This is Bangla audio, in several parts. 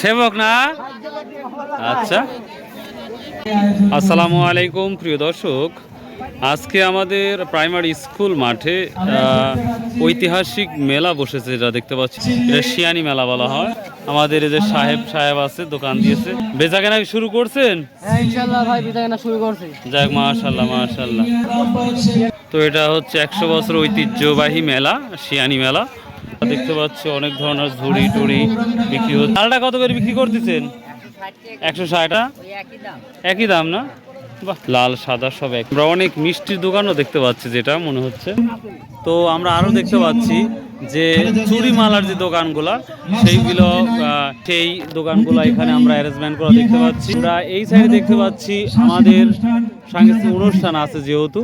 সেবক। না? আচ্ছা। আসসালামু আলাইকুম প্রিয় দর্শক। আজকে আমাদের প্রাইমারি স্কুল মাঠে ঐতিহাসিক মেলা বসেছে যেটা দেখতে পাচ্ছি। এটা শিয়ানি মেলা বলা হয়। আমাদের এই যে সাহেব সাহেব আছে দোকান দিয়েছে। বেচা কেনা শুরু করছেন? হ্যাঁ যাক মাশাল্লাহ মাশাল্লাহ তো এটা হচ্ছে একশো বছর ঐতিহ্যবাহী মেলা শিয়ানি মেলা। দেখতে পাচ্ছি অনেক ধরনের ঝুড়ি টুড়ি বিক্রি হচ্ছে। ডালটা কত করে বিক্রি করতেছেন? একশো ষাটটা একই দাম না? বাহ, লাল, সাদা, সব এক আমরা অনেক মিষ্টির দোকানও দেখতে পাচ্ছি যেটা, মনে হচ্ছে। তো আমরা আরও দেখতে পাচ্ছি যে চুরি মালার যে দোকানগুলা, সেইগুলো সেই দোকানগুলো এখানে আমরা অ্যারেঞ্জমেন্ট করা দেখতে পাচ্ছি। আমরা এই সাইডে দেখতে পাচ্ছি আমাদের সাংস্কৃতিক অনুষ্ঠান আছে যেহেতু।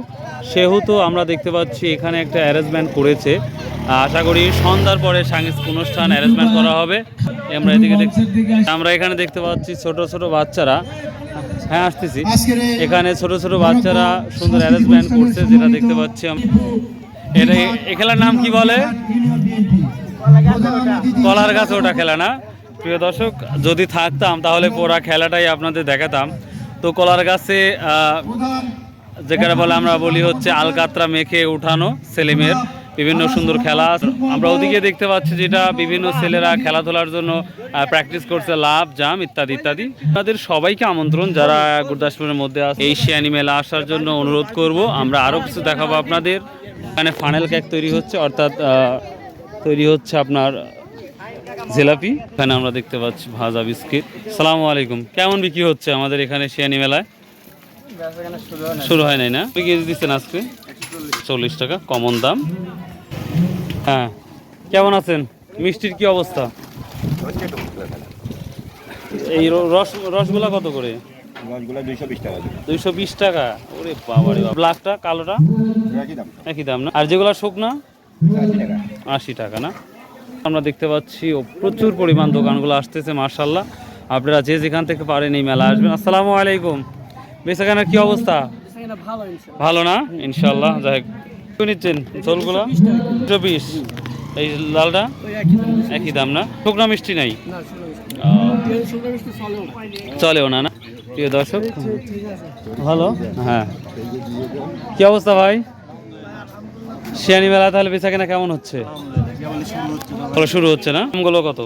সেহেতু আমরা দেখতে পাচ্ছি এখানে একটা অ্যারেঞ্জমেন্ট করেছে। আশা করি সন্ধ্যার পরে সাংস্কৃতিক অনুষ্ঠান অ্যারেঞ্জমেন্ট করা হবে। আমরা এদিকে আমরা এখানে দেখতে পাচ্ছি ছোট ছোট বাচ্চারা। হ্যাঁ আসতেছি। এখানে ছোট ছোট বাচ্চারা সুন্দর অ্যারেঞ্জমেন্ট করছে, যেটা দেখতে পাচ্ছি এটা এ খেলার নাম কি বলে? কলার গাছে, ওটা খেলা না? প্রিয় দর্শক, যদি থাকতাম তাহলে পুরা খেলাটাই আপনাদের দেখাতাম। তো কলার গাছে যেখানে বলে আমরা বলি হচ্ছে আলকাতরা মেখে উঠানো ছেলেমেয়ের বিভিন্ন সুন্দর খেলা। আমরা ওদিকে দেখতে পাচ্ছি যেটা বিভিন্ন ছেলেরা খেলাধুলার জন্য প্র্যাকটিস করছে লাভ জাম ইত্যাদি ইত্যাদি। তাদের সবাইকে আমন্ত্রণ যারা গুরদাসপুরের মধ্যে এই শিয়ানি মেলা আসার জন্য অনুরোধ করব। আমরা আরও কিছু দেখাবো আপনাদের। এখানে ফানেল কেক তৈরি হচ্ছে, অর্থাৎ তৈরি হচ্ছে আপনার জিলাপি। এখানে আমরা দেখতে পাচ্ছি ভাজা বিস্কিট। সালামু আলাইকুম। কেমন বিক্রি হচ্ছে আমাদের এখানে শিয়ানি মেলায় শুরু হয় নাই না? আপনি কেজি দিচ্ছেন আজকে? চল্লিশ টাকা কমন দাম। হ্যাঁ কেমন আছেন? মিষ্টির কি অবস্থা? এই রস রসগোল্লা কত করে? রসগুলো দুইশো বিশ টাকা দুইশো বিশ টাকা? ওরে বাবারে ব্ল্যাকটা কালোটা? একই দাম। না? আর যেগুলো শুকনা? আশি টাকা। আশি টাকা না? আমরা দেখতে পাচ্ছি ও প্রচুর পরিমাণ দোকানগুলো আসতেছে মার্শাল্লাহ আপনারা যে যেখান থেকে পারেন এই মেলা আসবেন। আসসালামু আলাইকুম। বেচাকেনার কি অবস্থা? ভালো না? ইনশাল্লাহ যাই হোক। নিচ্ছেন ঝোলগুলো? দুশো বিশ। এই লালটা? একই দাম না? শুকনা মিষ্টি নাই? চলেও না না? প্রিয় দর্শক ভালো? হ্যাঁ। কি অবস্থা ভাই? শিয়ানি মেলা তাহলে বেচা কেনা কেমন হচ্ছে? শুরু হচ্ছে না? আমগুলো কত?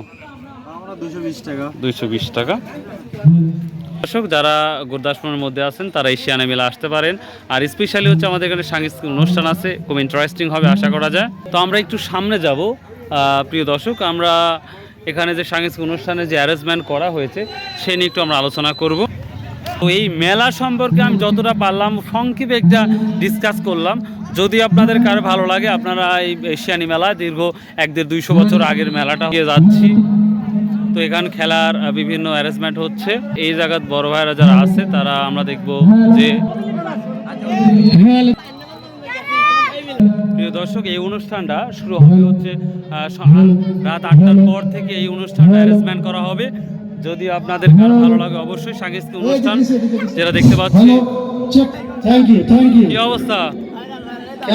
দুশো বিশ টাকা। দুইশো বিশ টাকা। দর্শক, যারা গুরদাসপুরের মধ্যে আছেন, তারা এই শিয়ানা মেলা আসতে পারেন। আর স্পেশালি হচ্ছে আমাদের এখানে সাংস্কৃতিক অনুষ্ঠান আছে, খুব ইন্টারেস্টিং হবে, আশা করা যায়। তো আমরা একটু সামনে যাব প্রিয় দর্শক। আমরা এখানে যে সাংস্কৃতিক অনুষ্ঠানে যে অ্যারেঞ্জমেন্ট করা হয়েছে, সে নিয়ে একটু আমরা আলোচনা করব। তো এই মেলা সম্পর্কে আমি যতটা পারলাম, সংক্ষেপে একটা ডিসকাস করলাম। যদি আপনাদের কারও ভালো লাগে, আপনারা এই এশিয়ানি মেলা দীর্ঘ এক দেড় দুইশো বছর আগের মেলাটা যাচ্ছি। তো এখানে খেলার বিভিন্ন অ্যারেঞ্জমেন্ট হচ্ছে। এই জায়গার বড় ভাইরা যারা আছে তারা আমরা দেখব যে প্রিয় দর্শক এই অনুষ্ঠানটা শুরু হবে হচ্ছে রাত আটটার পর থেকে এই অনুষ্ঠানটা অ্যারেঞ্জমেন্ট করা হবে। যদি আপনাদের কারও ভালো লাগে অবশ্যই সাংস্কৃতিক অনুষ্ঠান যেটা দেখতে পাচ্ছি। কি অবস্থা?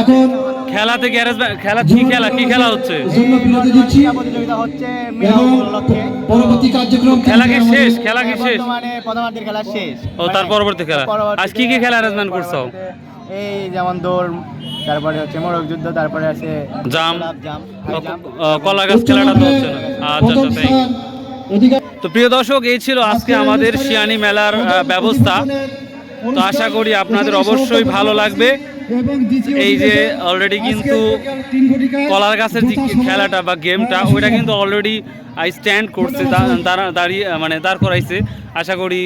এখন খেলা থেকে খেলা কি খেলা? কি খেলা হচ্ছে? জন্য বিরতি দিচ্ছি। প্রতিযোগিতা হচ্ছে পরবর্তী কার্যক্রম খেলা কি শেষ? খেলা কি শেষ? প্রথমার্ধের খেলা শেষ। ও তার পরবর্তী খেলা। আজ কি কি খেলা অ্যারেঞ্জমেন্ট করছ? এই যেমন দৌড় তারপরে হচ্ছে মোরগ যুদ্ধ তারপরে আছে জাম কলা গাছ খেলাটা তো হচ্ছে না। আচ্ছা আচ্ছা you। তো প্রিয় দর্শক এই ছিল আজকে আমাদের শিয়ানি মেলার ব্যবস্থা। তো আশা করি আপনাদের অবশ্যই ভালো লাগবে। এই যে অলরেডি কিন্তু কলার গাছের যে খেলাটা বা গেমটা ওইটা কিন্তু অলরেডি স্ট্যান্ড করছে দাঁড়া- দাঁড়িয়ে মানে দাঁড় করাইছে। আশা করি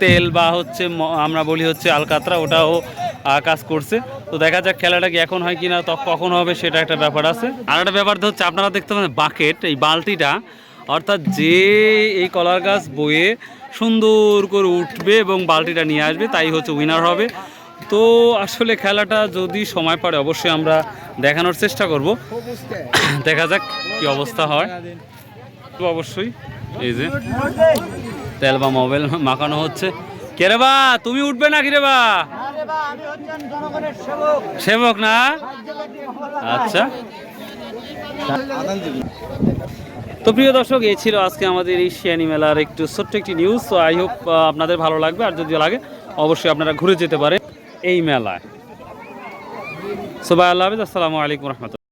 তেল বা হচ্ছে আমরা বলি হচ্ছে আলকাতরা ওটাও কাজ করছে। তো দেখা যাক খেলাটা কি এখন হয় কিনা তো কখন হবে সেটা একটা ব্যাপার আছে। আর একটা ব্যাপার তো হচ্ছে আপনারা দেখতে পাবেন বাকেট এই বালতিটা অর্থাৎ যে এই কলার গাছ বয়ে সুন্দর করে উঠবে এবং বালতিটা নিয়ে আসবে তাই হচ্ছে উইনার হবে। তো আসলে খেলাটা যদি সময় পারে অবশ্যই আমরা দেখানোর চেষ্টা করব। দেখা যাক কি অবস্থা হয়। তো অবশ্যই, এই যে তেল বা মোবাইল মাখানো হচ্ছে। কে রে বা, তুমি উঠবে না কি রে বা? সেবক না? আচ্ছা। তো প্রিয় দর্শক, এই ছিল আজকে আমাদের এই শিয়ানি মেলার একটু ছোট্ট একটি নিউজ তো আই হোপ আপনাদের ভালো লাগবে। আর যদি লাগে, অবশ্যই আপনারা ঘুরে যেতে পারেন। এই মেলায়। সবাই আল্লাহ হাফিজ। আসসালামু আলাইকুম রহমতুল্লাহ।